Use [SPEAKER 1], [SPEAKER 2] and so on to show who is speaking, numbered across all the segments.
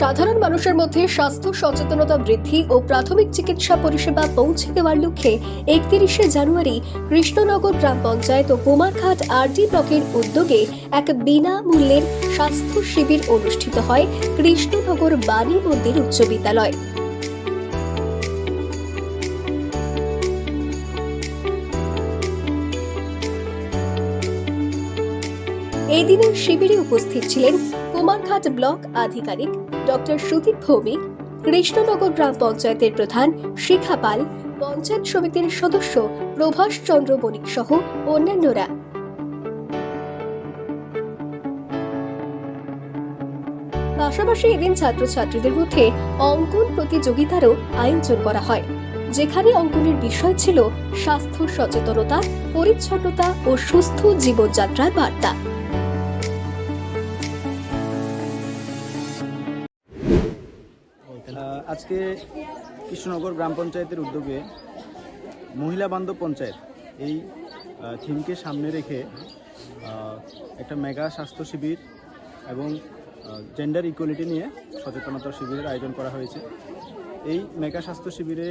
[SPEAKER 1] সাধারণ মানুষের মধ্যে স্বাস্থ্য সচেতনতা বৃদ্ধি ও প্রাথমিক চিকিৎসা পরিষেবা পৌঁছে দেওয়ার লক্ষ্যে একত্রিশে জানুয়ারি কৃষ্ণনগর গ্রাম পঞ্চায়েত ও কুমারঘাট আরডি ব্লকের উদ্যোগে এক বিনামূল্যের স্বাস্থ্য শিবির অনুষ্ঠিত হয় কৃষ্ণনগর বাণী মন্দির উচ্চ বিদ্যালয়। এই দিনের শিবিরে উপস্থিত ছিলেন কুমারঘাট ব্লক আধিকারিক ডক্টর সুদীপ ভৌমিক, কৃষ্ণনগর গ্রাম পঞ্চায়েতের প্রধান শিখা পাল, পঞ্চায়েত সমিতির সদস্য প্রভাস চন্দ্র বণিক সহ অন্যান্যরা। পাশাপাশি এদিন ছাত্রছাত্রীদের মধ্যে অঙ্কন প্রতিযোগিতারও আয়োজন করা হয়, যেখানে অঙ্কনের বিষয় ছিল স্বাস্থ্য সচেতনতা, পরিচ্ছন্নতা ও সুস্থ জীবনযাত্রার বার্তা।
[SPEAKER 2] আজকে কৃষ্ণনগর গ্রাম পঞ্চায়েতের উদ্যোগে মহিলা বান্ধব পঞ্চায়েত এই থিমকে সামনে রেখে একটা মেগা স্বাস্থ্য শিবির এবং জেন্ডার ইকুয়ালিটি নিয়ে সচেতনতা শিবিরের আয়োজন করা হয়েছে। এই মেগা স্বাস্থ্য শিবিরে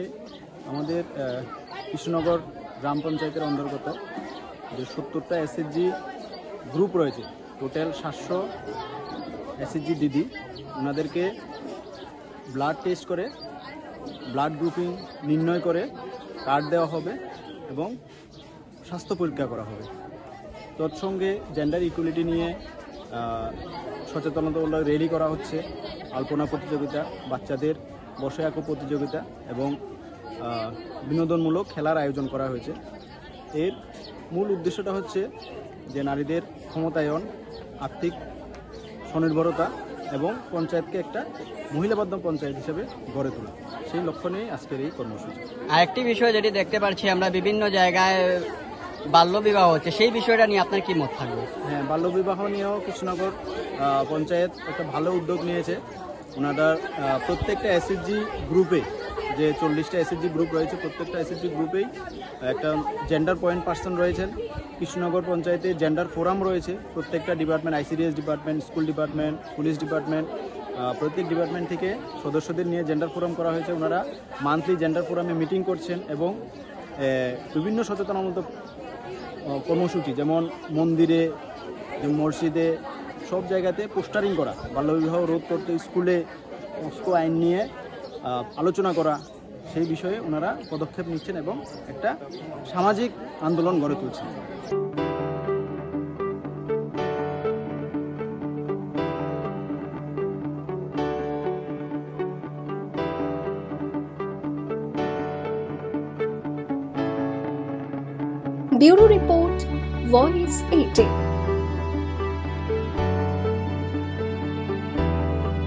[SPEAKER 2] আমাদের কৃষ্ণনগর গ্রাম পঞ্চায়েতের অন্তর্গত যে সত্তরটা এসএসজি গ্রুপ রয়েছে টোটাল সাতশো এসএসজি দিদি ওনাদেরকে ব্লাড টেস্ট করে ব্লাড গ্রুপিং নির্ণয় করে কার্ড দেওয়া হবে এবং স্বাস্থ্য পরীক্ষা করা হবে। তৎসঙ্গে জেন্ডার ইকুয়ালিটি নিয়ে সচেতনতামূলক র্যালি করা হচ্ছে, আলপনা প্রতিযোগিতা, বাচ্চাদের বসে আঁকো প্রতিযোগিতা এবং বিনোদনমূলক খেলার আয়োজন করা হয়েছে। এর মূল উদ্দেশ্যটা হচ্ছে যে নারীদের ক্ষমতায়ন, আর্থিক স্বনির্ভরতা এবং পঞ্চায়েতকে একটা মহিলাবদ্ধ পঞ্চায়েত হিসেবে গড়ে তোলা। সেই লক্ষ্য নিয়ে আজকের এই কর্মসূচি।
[SPEAKER 3] আরেকটি বিষয় যেটি দেখতে পাচ্ছি আমরা বিভিন্ন জায়গায় বাল্যবিবাহ হচ্ছে। সেই বিষয়টা নিয়ে আপনার কি মত থাকবে?
[SPEAKER 2] হ্যাঁ বাল্যবিবাহ নিয়েও কৃষ্ণনগর পঞ্চায়েত একটা ভালো উদ্যোগ নিয়েছে। ওনারা প্রত্যেকটা এসএসজি গ্রুপে যে চল্লিশটা এসএসজি গ্রুপ রয়েছে, প্রত্যেকটা এসএসজি গ্রুপেই একটা জেন্ডার পয়েন্ট পার্সন রয়েছেন। কৃষ্ণনগর পঞ্চায়েতে জেন্ডার ফোরাম রয়েছে। প্রত্যেকটা department ICDS department school department police department প্রত্যেক ডিপার্টমেন্ট থেকে সদস্যদের নিয়ে জেন্ডার ফোরাম করা হয়েছে। ওনারা মান্থলি জেন্ডার ফোরামে মিটিং করছেন এবং বিভিন্ন সচেতনমূলক কর্মসূচি যেমন মন্দিরে মসজিদে, সব জায়গাতে পোস্টারিং করা। বাল্যবিবাহ রোধ করতে স্কুলে পস্কো আইন নিয়ে আলোচনা করা, সেই বিষয়ে ওনারা পদক্ষেপ নিচ্ছেন এবং একটা সামাজিক আন্দোলন গড়ে তুলছেন।
[SPEAKER 1] Bureau report, voice eighteen.